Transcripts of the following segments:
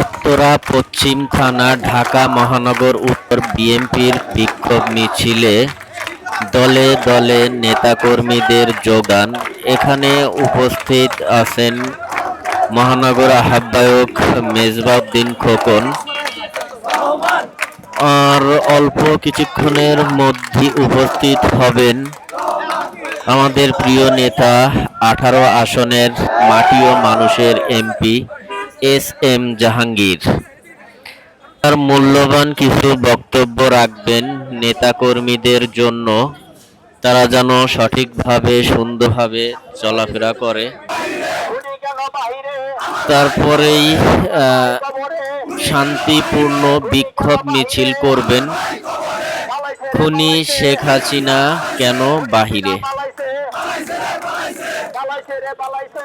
উত্তরা পশ্চিম থানা, ঢাকা মহানগর, উত্তর বিএনপির বিক্ষোভ মিছিলে দলে দলে নেতাকর্মীদের যোগান এখানে উপস্থিত আছেন মহানগর আহ্বায়ক মেজবাউদ্দিন খোকন। আর অল্প কিছুক্ষণের মধ্যে উপস্থিত হবেন আমাদের প্রিয় নেতা, আঠারো আসনের মাটি ও মানুষের এমপি এস এম জাহাঙ্গীর। তার মূল্যবান কিছু বক্তব্য রাখবেন নেতাকর্মীদের জন্য। তারা যেন সঠিকভাবে, সুন্দরভাবে চলাফেরা করে। তারপরেই শান্তিপূর্ণ বিক্ষোভ মিছিল করবেন। খুনি শেখ হাসিনা কেন বাহিরে পালাইছে রে পালাইছে বুড়িয়াসিনা পালাইছে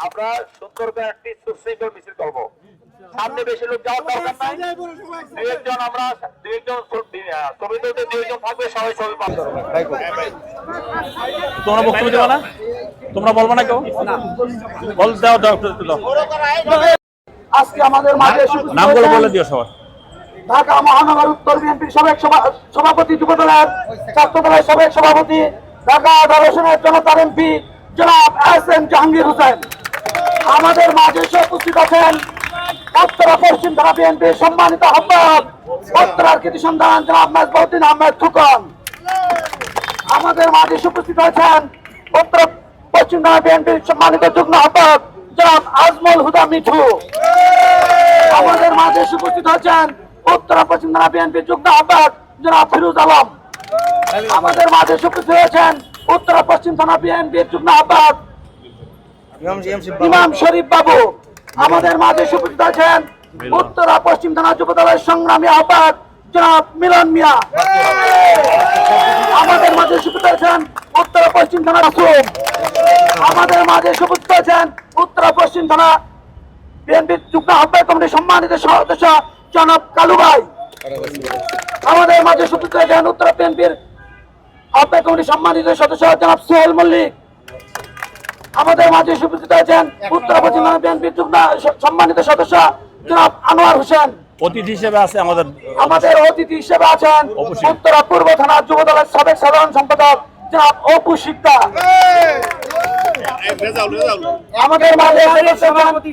আমরা সুন্দর করে একটি সুশৃঙ্খল মিছিল করব। সামনে বেশি লোক যাওয়ার দরকার নাই। দুই একজন আমরা দুই একজন দুই একজন থাকবে সবাই সবাই পাবো তোমরা বক্তব্য দেবে না? তোমরা বলব না কেউ? বল দাও একটু আজকে আমাদের মাঝে নামগুলো বলে দিও সবার। ঢাকা মহানগর উত্তর বিএনপির সাবেক সভা- সভাপতি যুবদলের ছাত্রদলের সাবেক সভাপতি ঢাকা দর্শনের জনতার এমপি জনাব এস এম জাহাঙ্গীর হোসেন। আমাদের মাঝে এসে উপস্থিত আছেন। উত্তরা, পশ্চিম থানা বিএনপির সম্মানিত আহ্বায়ক কৃতি সন্ধান জনাব নাজবউদ্দিন আহমেদ ফুকন আমাদের মাঝে এসে উপস্থিত হয়েছেন উত্তর, পশ্চিম থানা বিএনপির সম্মানিত যুগ্ম আহ্বায়ক জনাব আজমল হুদা মিঠু। আমাদের মাঝে এসে উপস্থিত হয়েছেন উত্তরা, পশ্চিম থানা বিএনপির যুগ্ম আহ্বায়ক জনাব ফিরুজ আলম। আমাদের মাঝে উপস্থিত হয়েছেন উত্তরা পশ্চিম থানা বিএনপির যুগ্ম আহ্বায়ক ইমাম শরীফ বাবু। আমাদের মাঝে উপস্থিত আছেন উত্তরা পশ্চিম থানা যুব দলের সংগ্রামী আহ্বায়ক জনাব মিলন মিয়া। আমাদের মাঝে উপস্থিত আছেন উত্তরা পশ্চিম থানা রাসুম আমাদের মাঝে উপস্থিত আছেন উত্তরা পশ্চিম থানা বিএনপির যুগ্ম আহ্বায়ক কমিটির সম্মানিত সদস্য জনাব কালু ভাই। আমাদের মাঝে সুপ্রিত হয়েছেন উত্তর বিএনপির কমিটির সম্মানিত সদস্য জনাব সোহেল মল্লিক। আমাদের মাঝে স- সম্মানিত সদস্য জনাব আনোয়ার হোসেন। অতিথি হিসেবে আছে আমাদের আমাদের অতিথি হিসেবে আছেন উত্তরা পূর্ব থানা যুব দলের সাবেক সাধারণ সম্পাদক জনাব অপু আমাদের মাঝে সভাপতি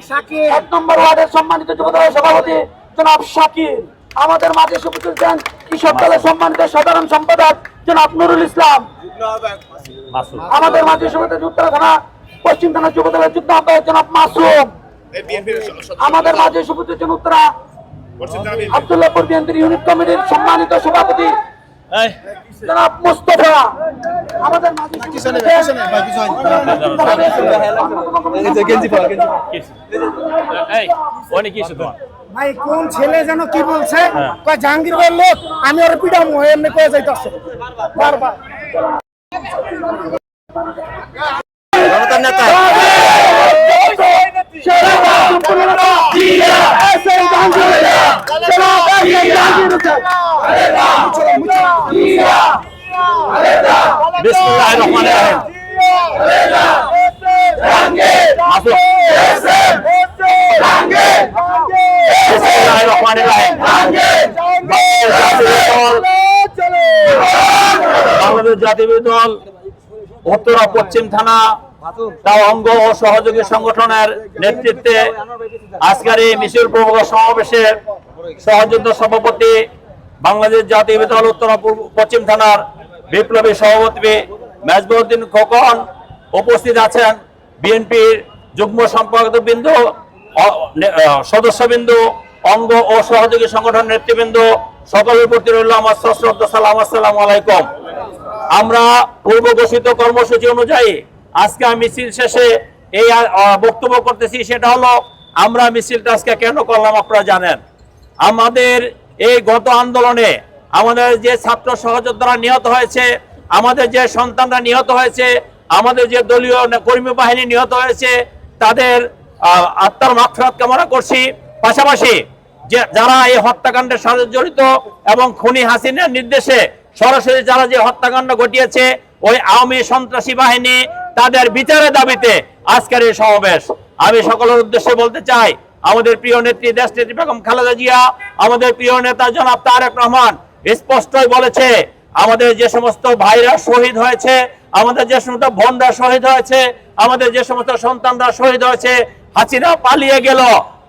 এক নম্বর ওয়ার্ডের সম্মানিত যুব দলের সভাপতি জনাব শাকির আমাদের মাঝে উপস্থিত আছেন কৃষক দলের সম্মানিত সাধারণ সম্পাদক জনাব নুরুল ইসলাম। আমাদের মাঝে উপস্থিত উত্তর থানা পশ্চিম থানা যুব দলের যুদ্ধ আহ্বায়ক জনাব মাসুম। আমাদের মাঝে উপস্থিত আছেন উত্তরা আব্দুল্লাহপুর বিএনপির ইউনিট কমিটির সম্মানিত সভাপতি জনাব মুস্তফা। আমাদের মাঝে অনেক কিছু তোমার। ভাই কোন ছেলে যেন কি বলছে? হ্যাঁ। কয় জাহাঙ্গীর ভাইয়ের লোক আমি ওর পিটামো এমনি কয়ে যাইতেছে। বারবার। বিসমিল্লাহির রহমানির রহিম। বাংলাদেশ জাতীয় দল, উত্তরা পশ্চিম থানা, তাও অঙ্গ ও সহযোগী সংগঠনের নেতৃত্বে আজকের এই মিছিল প্রমুখ সমাবেশের সহযোদ্ধ সভাপতি, বাংলাদেশ জাতীয় দল, উত্তরা পশ্চিম থানার বিপ্লবী সভাপতি মেজবুদ্দিন খোকন উপস্থিত আছেন। বিএনপির যুগ্ম সম্পাদক বিন্দু সদস্যবিন্দু, অঙ্গ ও সহযোগী সংগঠন নেতৃবৃন্দ, সকলের প্রতি রইল আমার সশ্রদ্ধ সালাম, আসসালামু আলাইকুম। আমরা পূর্ব ঘোষিত কর্মসূচি অনুযায়ী আজকে মিছিল শেষে এই বক্তব্য করতেছি, সেটা হলো আমরা মিছিলটা আজকে কেন করলাম আপনারা জানেন? আমাদের এই গত আন্দোলনে আমাদের যে ছাত্র সহযোদ্ধারা নিহত হয়েছে, আমাদের যে সন্তানরা নিহত হয়েছে, আমাদের যে দলীয় কর্মী বাহিনী নিহত হয়েছে, তাদের আত্মার মাফরাত কামনা করছি। পাশাপাশি যে যারা এই হত্যাকাণ্ডের সাথে জড়িত এবং খুনি হাসিনের নির্দেশে সরাসরি যারা যে হত্যাকাণ্ড ঘটিয়েছে, ওই আওয়ামী সন্ত্রাসী বাহিনী তাদের বিচারের দাবিতে আজকের এই সমাবেশ। আমি সকলের উদ্দেশ্যে বলতে চাই, আমাদের প্রিয় নেত্রী দেশ নেত্রী বেগম খালেদা জিয়া, আমাদের প্রিয় নেতা জনাব তারেক রহমান স্পষ্টই বলেছে, আমাদের যে সমস্ত ভাইরা শহীদ হয়েছে, আমাদের যে সমস্ত বোনরা শহীদ হয়েছে, আমাদের যে সমস্ত সন্তানরা শহীদ হয়েছে হাসিনা পালিয়ে গেল।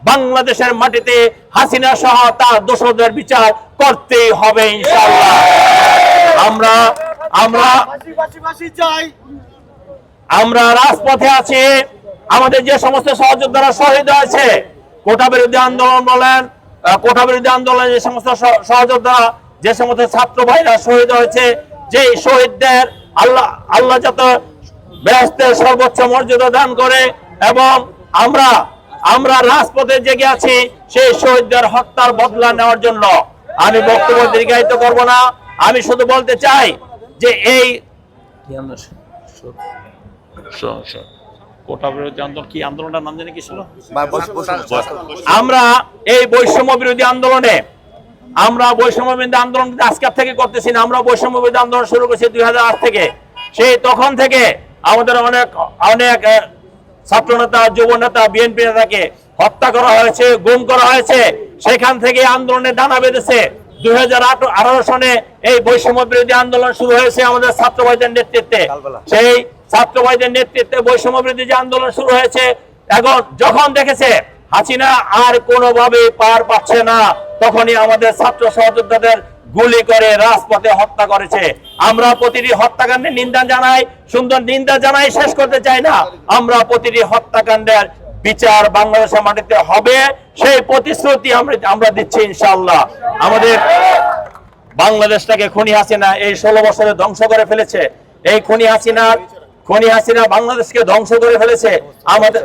বাংলাদেশের মাটিতে হাসিনা সহ তার দোষদের বিচার করতে হবে আমরা আমরা আমরা রাজপথে আছি। আমাদের যে সমস্ত সহযোদ্ধারা শহীদ হয়েছে, কোটা বিরোধী আন্দোলন বলেন কোটা বিরোধী আন্দোলনে যে সমস্ত সহ- সহযোদ্ধারা, যে সমস্ত ছাত্র ভাইরা শহীদ হয়েছে যে শহীদদের আল্লাহ আল্লাহ যত ব্যস্তের সর্বোচ্চ মর্যাদা দান করে এবং আমরা আমরা রাজপথে জেগে আছি সেই শহীদদের হত্যার বদলা নেওয়ার জন্য। আমি বক্তব্য দীর্ঘায়িত করব না। আমি শুধু বলতে চাই যে এই আমরা এই বৈষম্য বিরোধী আন্দোলনে, আমরা বৈষম্য বিরোধী আন্দোলন থেকে করতেছি না, আমরা বৈষম্য বিরোধী আন্দোলন শুরু করেছি থেকে। সেই তখন থেকে আমাদের অনেক অনেক আহ, ছাত্র নেতা যুব নেতা বিএনপি নেতাকে হত্যা করা হয়েছে গুম করা হয়েছে। সেখান থেকে আন্দোলনে ডানা বেঁধেছে। দুই সনে এই বৈষম্য বিরোধী আন্দোলন শুরু হয়েছে আমাদের ছাত্র ভাইদের নেতৃত্বে। সেই ছাত্র ভাইদের নেতৃত্বে বৈষম্য বিরোধী যে আন্দোলন শুরু হয়েছে এখন যখন দেখেছে হাসিনা আর কোনোভাবে পার পাচ্ছে না তখনই আমাদের ছাত্র সহযোদ্ধাদের গুলি করে রাজপথে হত্যা করেছে। আমরা প্রতিটি হত্যাকাণ্ডের নিন্দা জানাই, সুন্দর নিন্দা জানাই, শেষ করতে চাই না। আমরা প্রতিটি হত্যাকাণ্ডের বিচার বাংলাদেশের মাটিতে হবে, সেই প্রতিশ্রুতি আমরা আমরা দিচ্ছি ইনশাআল্লাহ। আমাদের বাংলাদেশটাকে খনি হাসিনা এই ষোলো বছরে ধ্বংস করে ফেলেছে। এই খনি হাসিনার খনি হাসিনা বাংলাদেশকে ধ্বংস করে ফেলেছে। আমাদের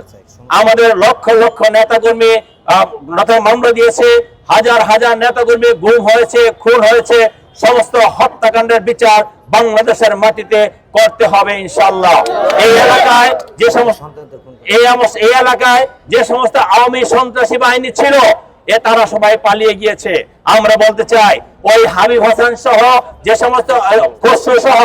আমাদের লক্ষ লক্ষ নেতা মামলা দিয়েছে। হাজার হাজার নেতাকর্মী গুম হয়েছে, খুন হয়েছে। সমস্ত হত্যাকাণ্ডের বিচার বাংলাদেশের মাটিতে করতে হবে ইনশাল্লাহ এই এলাকায় যে সমস্ত এই এলাকায় যে সমস্ত আওয়ামী সন্ত্রাসী বাহিনী ছিল, এ তারা সবাই পালিয়ে গিয়েছে। আমরা বলতে চাই, ওই হাবিব হাসান সহ যে সমস্ত সহ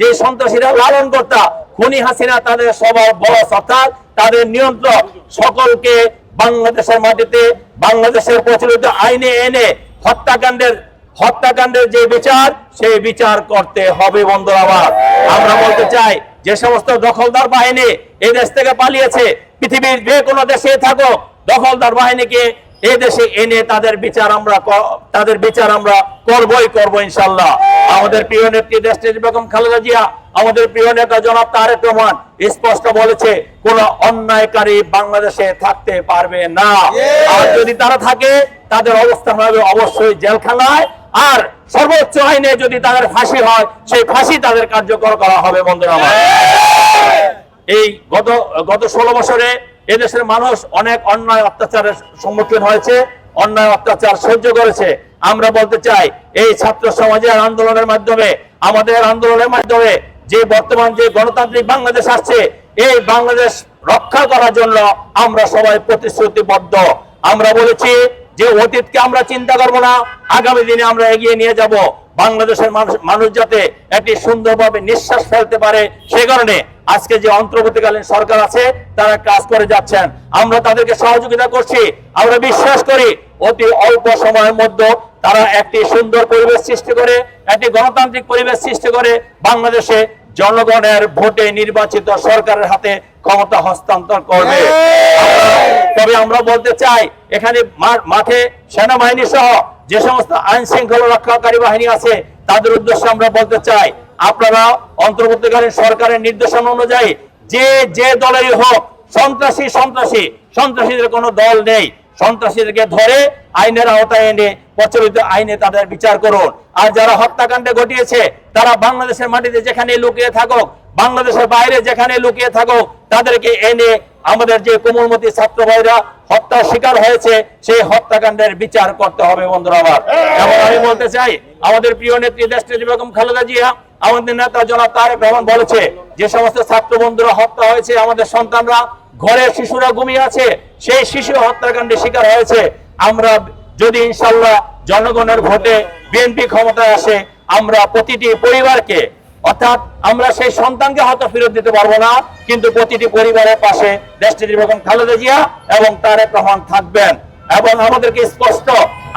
যে সন্ত্রাসীরা লালন কর্তা, খুনি হাসিনা, তাদের সবার বস অর্থাৎ তাদের নিয়ন্ত্রক, সকলকে বাংলাদেশের মাটিতে, বাংলাদেশের প্রচলিত আইনে এনে হত্যাকাণ্ডের হত্যাকাণ্ডের যে বিচার সেই বিচার করতে হবে বন্ধুরা আমার। আমরা বলতে চাই যে সমস্ত দখলদার বাহিনী এই দেশ থেকে পালিয়েছে পৃথিবীর যে কোনো দেশে থাকো দখলদার বাহিনীকে এই দেশে এনে তাদের বিচার আমরা তাদের বিচার আমরা করবই করব ইনশাল্লাহ। আমাদের প্রিয় নেত্রী দেশ বেগম খালেদা জিয়া আমাদের প্রিয় নেতা জনাব তারেক রহমান স্পষ্ট বলেছে কোন অন্যায়কারী বাংলাদেশে থাকতে পারবে না। আর যদি তারা থাকে তাদের অবস্থান হবে অবশ্যই জেলখানায়। আর সর্বোচ্চ আইনে যদি তাদের ফাঁসি হয়, সেই ফাঁসি তাদের কার্যকর করা হবে, বন্ধুরা এই গত গত ষোলো বছরে এদেশের মানুষ অনেক অন্যায় অত্যাচারের সম্মুখীন হয়েছে, অন্যায় অত্যাচার সহ্য করেছে। আমরা বলতে চাই, এই ছাত্র সমাজের আন্দোলনের মাধ্যমে, আমাদের আন্দোলনের মাধ্যমে যে বর্তমান যে গণতান্ত্রিক বাংলাদেশ আসছে, এই বাংলাদেশ রক্ষা করার জন্য আমরা সবাই প্রতিশ্রুতিবদ্ধ। আমরা বলেছি যে অতীতকে আমরা চিন্তা করব না, আগামী দিনে আমরা এগিয়ে নিয়ে যাব। বাংলাদেশের মানুষ যাতে একটি সুন্দরভাবে নিঃশ্বাস ফেলতে পারে, সে কারণে আজকে যে অন্তর্বর্তীকালীন সরকার আছে, তারা কাজ করে যাচ্ছেন। আমরা তাদেরকে সহযোগিতা করছি। আমরা বিশ্বাস করি, অতি অল্প সময়ের মধ্যে তারা একটি সুন্দর পরিবেশ সৃষ্টি করে, একটি গণতান্ত্রিক পরিবেশ সৃষ্টি করে, বাংলাদেশে জনগণের ভোটে নির্বাচিত সরকারের হাতে ক্ষমতা হস্তান্তর করবে। তবে আমরা বলতে চাই এখানে মাঠে সেনাবাহিনী সহ যে সমস্ত আইন শৃঙ্খলা রক্ষাকারী বাহিনী আছে তাদের উদ্দেশ্যে আমরা বলতে চাই আপনারা অন্তর্বর্তীকালীন সরকারের নির্দেশনা অনুযায়ী যে যে দলেরই হোক সন্ত্রাসী সন্ত্রাসী সন্ত্রাসীদের কোনো দল নেই। সন্ত্রাসীদেরকে ধরে আইনের আওতায় এনে প্রচলিত আইনে তাদের বিচার করুন। আর যারা হত্যাকাণ্ডে ঘটিয়েছে, তারা বাংলাদেশের মাটিতে যেখানে লুকিয়ে থাকুক, বাংলাদেশের বাইরে যেখানে লুকিয়ে থাকুক, তাদেরকে এনে আমাদের যে কোমলমতি ছাত্র ভাইরা হত্যার শিকার হয়েছে, সেই হত্যাকাণ্ডের বিচার করতে হবে বন্ধুরা আমার। এবং আমি বলতে চাই, আমাদের প্রিয় নেত্রী দেশনেত্রী বেগম খালেদা জিয়া, আমাদের নেতা জনাব তারেক রহমান বলেছে, যে সমস্ত ছাত্র বন্ধুরা হত্যা হয়েছে, আমাদের সন্তানরা ঘরে শিশুরা ঘুমিয়ে আছে, সেই শিশু হত্যাকাণ্ডের শিকার হয়েছে। আমরা যদি ইনশাল্লাহ জনগণের ভোটে বিএনপি ক্ষমতায় আসে, আমরা প্রতিটি পরিবারকে, অর্থাৎ আমরা সেই সন্তানকে হয়তো ফেরত দিতে পারব না, কিন্তু প্রতিটি পরিবারের পাশে দেশটির বেগম খালেদা জিয়া এবং তারেক রহমান থাকবেন। এবং আমাদেরকে স্পষ্ট,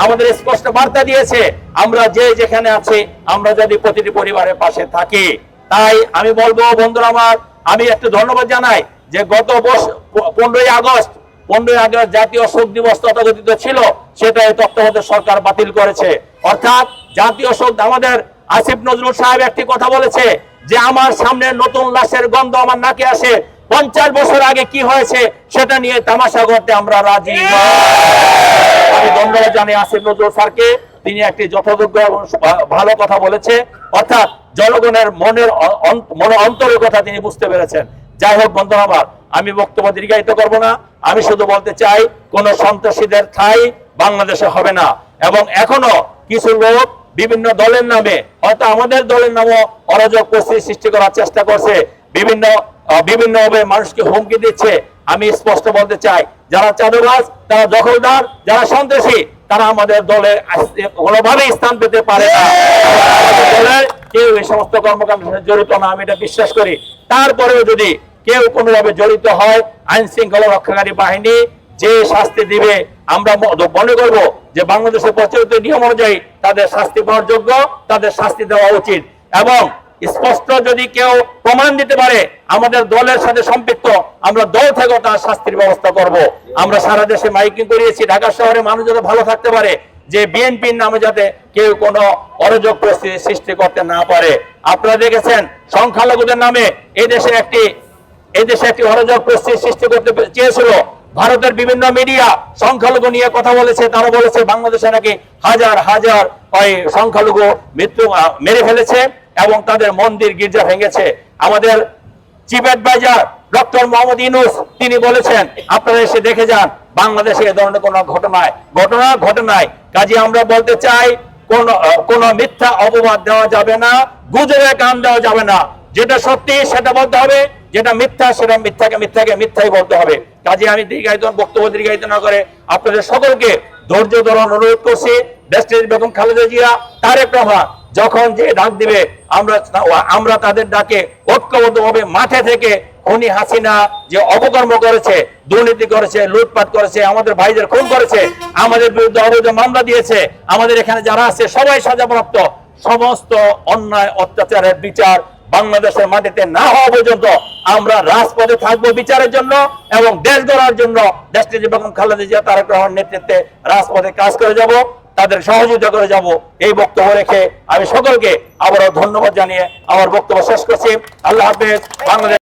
আমাদের স্পষ্ট বার্তা দিয়েছে, আমরা যে যেখানে আছি, আমরা যদি প্রতিটি পরিবারের পাশে থাকি। তাই আমি বলব বন্ধুরা আমার, আমি একটু ধন্যবাদ জানাই। যে গত পনেরোই আগস্ট পনেরোই আগস্ট জাতীয় শোক দিবস তথাকথিত ছিল সেটা এই তত্ত্বাবধায়ক সরকার বাতিল করেছে। অর্থাৎ জাতীয় শোক আমাদের আসিফ নজরুল সাহেব একটি কথা বলেছে যে, আমার সামনে নতুন লাশের গন্ধ আমার নাকে আসে। পঞ্চাশ বছর আগে কি হয়েছে সেটা নিয়ে তামাশা করতে আমরা রাজি। আমি ধন্যবাদ জানি আসিফ নজরুল স্যারকে। তিনি একটি যথাযোগ্য এবং ভালো কথা বলেছে। অর্থাৎ জনগণের মনের মনের অন্তরের কথা তিনি বুঝতে পেরেছেন। যাই হোক বন্ধু আমার আমি বক্তব্য দীর্ঘায়িত করব না। আমি শুধু বলতে চাই কোন সন্ত্রাসীদের ঠাই বাংলাদেশে হবে না। এবং এখনও কিছু লোক বিভিন্ন দলের নামে হয়তো আমাদের দলের নামও অরাজক পরিস্থিতি সৃষ্টি করার চেষ্টা করছে। বিভিন্ন বিভিন্ন ভাবে মানুষকে হুমকি দিচ্ছে। আমি স্পষ্ট বলতে চাই যারা চাঁদবাজ তারা দখলদার যারা সন্ত্রাসী তারা আমাদের দলের আস- কোনোভাবেই স্থান পেতে পারে না। দলের কেউ এই সমস্ত কর্মকাণ্ডের জড়িত না আমি এটা বিশ্বাস করি। তারপরেও যদি কেউ কোনোভাবে জড়িত হয় আইন শৃঙ্খলা রক্ষাকারী বাহিনী যে শাস্তি দিবে, আমরা মনে করব যে বাংলাদেশের প্রচলিত নিয়ম অনুযায়ী তাদের শাস্তি পাওয়ার যোগ্য, তাদের শাস্তি দেওয়া উচিত। এবং স্পষ্ট যদি কেউ প্রমাণ দিতে পারে, আমাদের দলের সাথে সম্পৃক্ত, আমরা দল থেকেও তার শাস্তির ব্যবস্থা করব। আমরা সারা দেশে মাইকিং করিয়েছি, ঢাকা শহরে মানুষ যাতে ভালো থাকতে পারে যে বিএনপির নামে যাতে কেউ কোনো অরাজক পরিস্থিতি সৃষ্টি করতে না পারে। আপনারা দেখেছেন, সংখ্যালঘুদের নামে এই দেশে একটি এই দেশে একটি অরাজক পরিস্থিতি সৃষ্টি করতে চেয়েছিল। ভারতের বিভিন্ন মিডিয়া সংখ্যালঘু নিয়ে কথা বলেছে, তারা বলেছে বাংলাদেশে নাকি হাজার হাজার ওই সংখ্যালঘু মৃত্যু মেরে ফেলেছে এবং তাদের মন্দির গির্জা ভেঙেছে। আমাদের chief adviser doctor Mohammad Yunus তিনি বলেছেন, আপনারা এসে দেখে যান, বাংলাদেশে এ ধরনের কোনো ঘটনায়, ঘটনা, ঘটনায় কাজে আমরা বলতে চাই, কোন কোনো মিথ্যা অপবাদ দেওয়া যাবে না, গুজবে কান দেওয়া যাবে না। যেটা সত্যি সেটা বলতে হবে, যেটা মিথ্যা সেটা মিথ্যাকে মিথ্যাকে মিথ্যাই বলতে হবে। কাজে আমি দীর্ঘায়িত বক্তব্য দীর্ঘায়িত না করে আপনাদের সকলকে ধৈর্য ধরার অনুরোধ করছি। বেগম খালেদা জিয়া, তারেক রহমান, যখন যে ডাক দিবে, আমরা আমরা তাদের ডাকে ঐক্যবদ্ধভাবে মাঠে থেকে খুনি হাসিনা যে অপকর্ম করেছে, দুর্নীতি করেছে, লুটপাট করেছে, আমাদের ভাইদের খুন করেছে, আমাদের বিরুদ্ধে অবৈধ মামলা দিয়েছে, আমাদের এখানে যারা আছে সবাই সাজাপ্রাপ্ত। সমস্ত অন্যায়, অত্যাচারের বিচার বাংলাদেশের মাটিতে না হওয়া পর্যন্ত আমরা রাজপথে থাকব বিচারের জন্য এবং দেশ গড়ার জন্য। দেশটি যে বেগম খালেদা জিয়া, তারেক রহমান নেতৃত্বে রাজপথে কাজ করে যাব, তাদের সহযোগিতা করে যাব। এই বক্তব্য রেখে আমি সকলকে আবারও ধন্যবাদ জানিয়ে আমার বক্তব্য শেষ করছি। আল্লাহ হাফেজ। বাংলাদেশ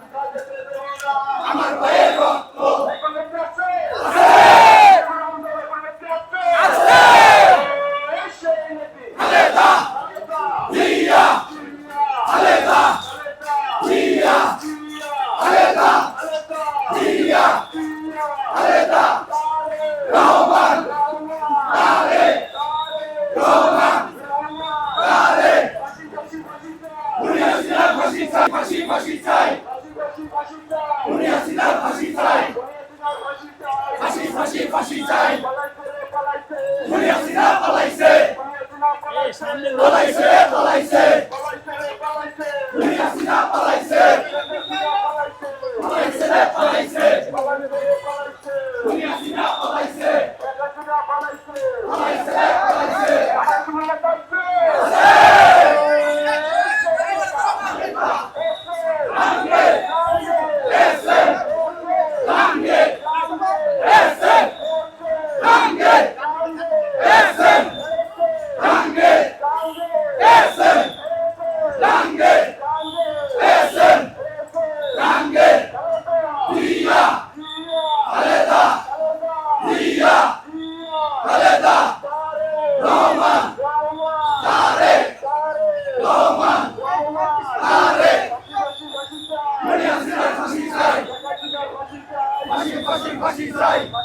আমার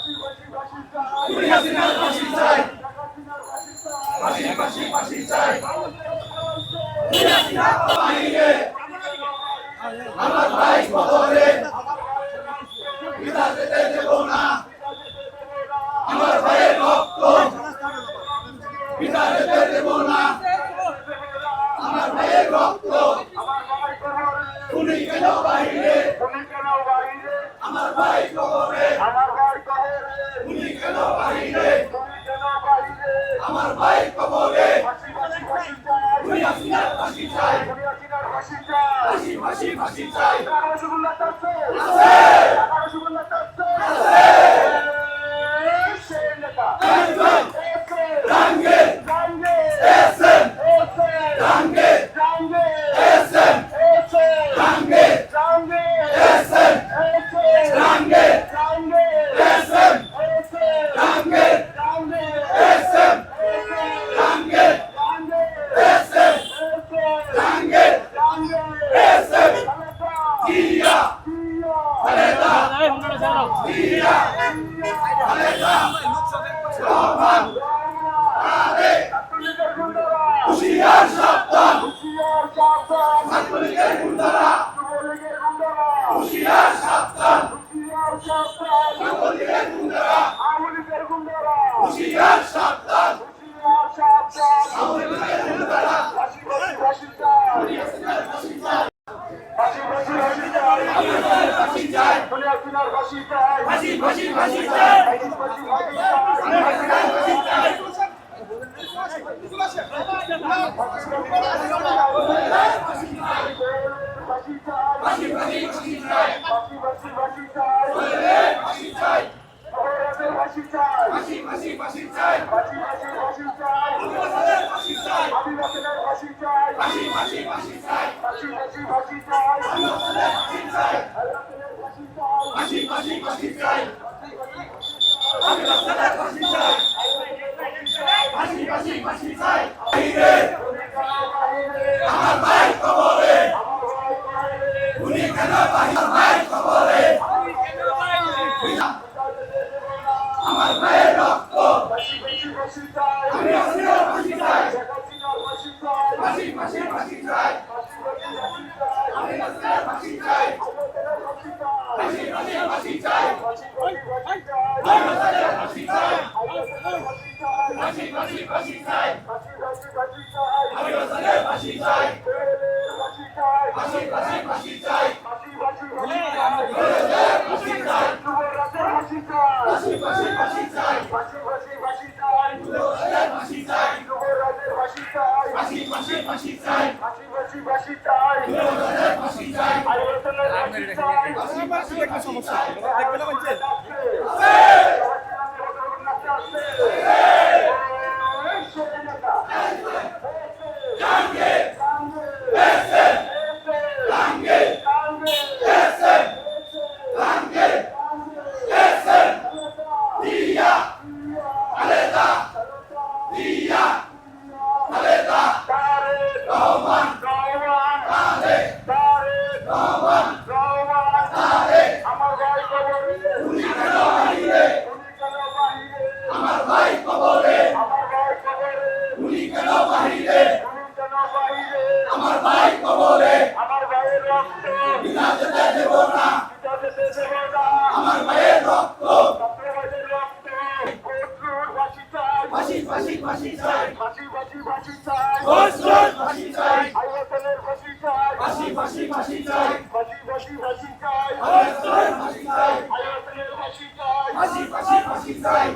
ফাঁসি ফাঁসি ফাঁসি চাই ফাঁসি চাই আইবাসনের ফাঁসি চাই ফাঁসি ফাঁসি ফাঁসি চাই ফাঁসি ফাঁসি ফাঁসি চাই ফাঁসি চাই আইবাসনের ফাঁসি চাই ফাঁসি ফাঁসি ফাঁসি চাই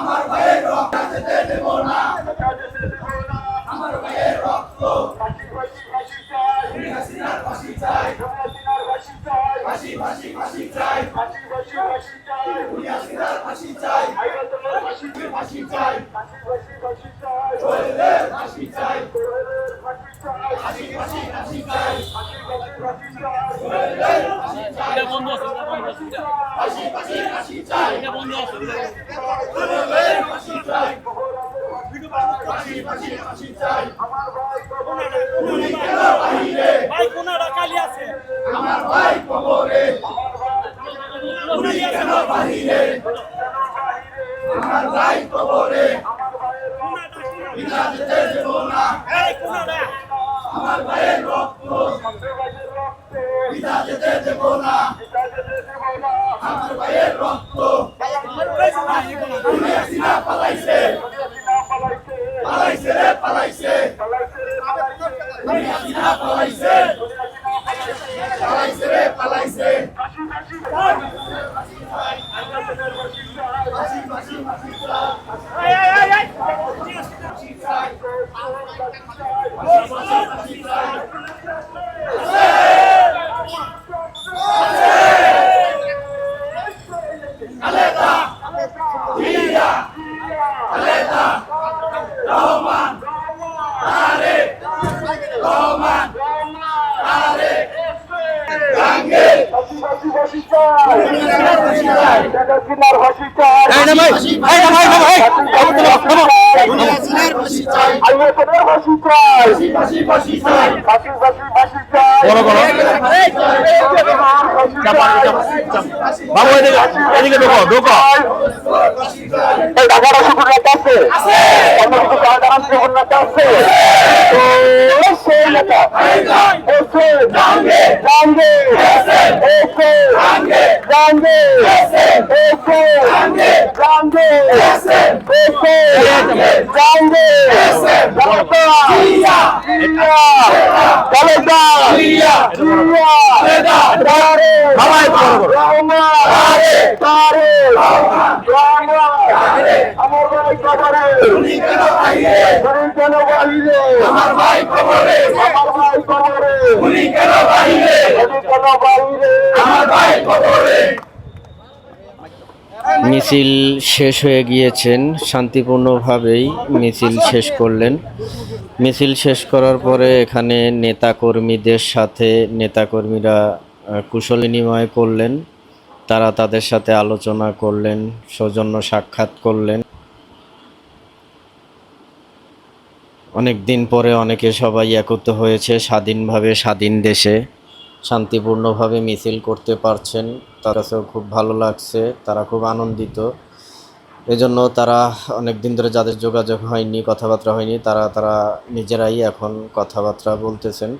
আমার ভাইয়ের রক্ত দেব না। বাবু এদিকে এদিকে ঢোকো ঢোকো ঢাকার অসুবিধা আছে? জগন্নাথ আছে এসে নেতা এসে জাঙ্গে জাঙ্গে এসে জাঙ্গে জাঙ্গে এসে জাঙ্গে জাঙ্গে এসে জাঙ্গে জগতা আমার কবরে উনি কেন বাইরে উনি কেন বাহিরে? আমার ভাই কবরে আমার ভাই কবরে। উনি কেন বাইরে উনি কেন বাহিরে? আমার ভাই কবরে। মিছিল শেষ হয়ে গিয়েছেন শান্তিপূর্ণভাবেই মিছিল শেষ করলেন। মিছিল শেষ করার পরে এখানে নেতাকর্মীদের সাথে নেতাকর্মীরা কুশল বিনিময় করলেন। তারা তাদের সাথে আলোচনা করলেন সৌজন্য সাক্ষাৎ করলেন। অনেক দিন পরে অনেকে সবাই একত্র হয়েছে স্বাধীনভাবে স্বাধীন দেশে, শান্তিপূর্ণভাবে মিছিল করতে পারছেন। তার কাছেও খুব ভালো লাগছে, তারা খুব আনন্দিত। এজন্য তারা অনেক দিন ধরে যাদের যোগাযোগ হয়নি, কথাবার্তা হয়নি, তারা তারা নিজেরাই এখন কথাবার্তা বলতেছেন।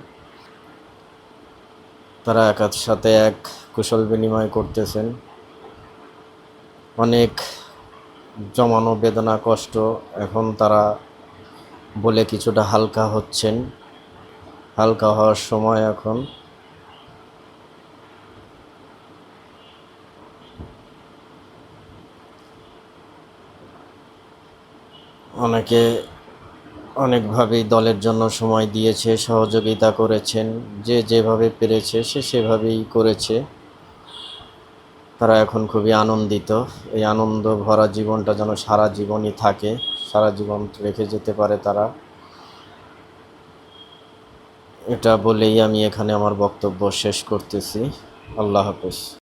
তারা একার সাথে এক কুশল বিনিময় করতেছেন। অনেক জমানো বেদনা, কষ্ট এখন তারা বলে কিছুটা হালকা হচ্ছেন। হালকা হওয়ার সময় এখন অনেকে অনেকভাবেই দলের জন্য সময় দিয়েছে, সহযোগিতা করেছেন, যে যেভাবে পেরেছে সে সেভাবেই করেছে। তারা এখন খুবই আনন্দিত। এই আনন্দ ভরা জীবনটা যেন সারা জীবনই থাকে। সারা জীবন রেখে যেতে পারে তারা। এটা বলেই আমি এখানে আমার বক্তব্য শেষ করতেছি। আল্লাহ হাফেজ।